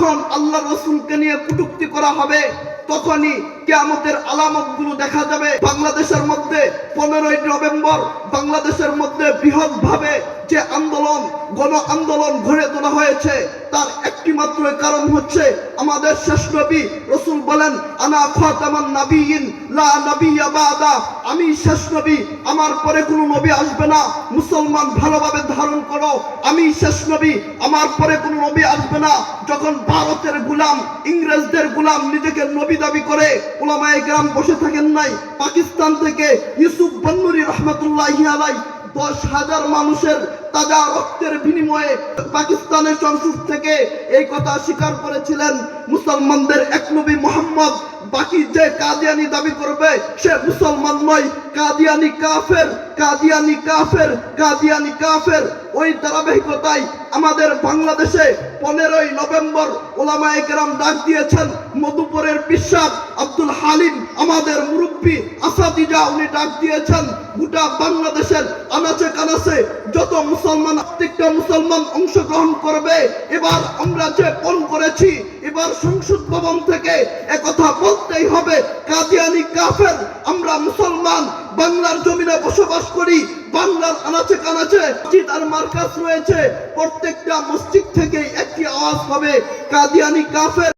যখন আল্লাহ রসুলকে নিয়ে কটুক্তি করা হবে, তখনই কেয়ামতের আলামতগুলো দেখা যাবে। বাংলাদেশের মধ্যে পনেরোই নভেম্বর বাংলাদেশের মধ্যে বৃহৎ ভাবে যে আন্দোলন, গণ আন্দোলন গড়ে তোলা হয়েছে, তার একটি মাত্র কারণ হচ্ছে আমাদের শেষ নবী রসুল বলেন, আনা খাতামান নাবিয়িন, লা নাবিয়্যা বাদা। আমি শেষ নবী, আমার পরে কোনো নবী আসবে না। মুসলমান ভালোভাবে ধারণ করো, আমি শেষ নবী, আমার পরে কোনো নবী আসবে না। যখন ভারতের গুলাম, ইংরেজদের গুলাম নিজেকে নবী দাবি করে ওলামায়ে গ্রাম বসে থাকেন নাই। পাকিস্তান থেকে ইউসুফ বন্নুরি রহমতুল্লাহ আলাই দশ হাজার মানুষের তাজা রক্তের বিনিময়ে পাকিস্তানের সংসদ থেকে এই কথা স্বীকার করেছিলেন মুসলমানদের এক নবী মোহাম্মদ। বাকি যে কাদিয়ানি দাবি করবে, সে মুসলমান নয়। কাদিয়ানি কাফের কাদিয়ানি কাফের কাদিয়ানি কাফের। ওই ধারাবাহিকতায় আমাদের বাংলাদেশে পনেরোই নভেম্বর ওলামায়ে কেরাম ডাক দিয়েছেন মধুপুরের বিশ্বাস আব্দুল হালিম, আমাদের মুরব্বী আসাদিজা উনি ডাক দিয়েছেন, গোটা বাংলাদেশের আনাচে কানাচে যত মুসলমান, প্রত্যেকটা মুসলমান অংশগ্রহণ করবে। এবার আমরা যে পণ করেছি, এবার সংসদ ভবন থেকে একথা বলতেই হবে, কাদিয়ানি কাফের, আমরা মুসলমান, বাংলার জমিনে বসবাস করি, বাংলার আনাচে কানাচে মসজিদ আর মার্কাজ রয়েছে, প্রত্যেকটা মসজিদ থেকে একটি আওয়াজ হবে, কাদিয়ানি কাফের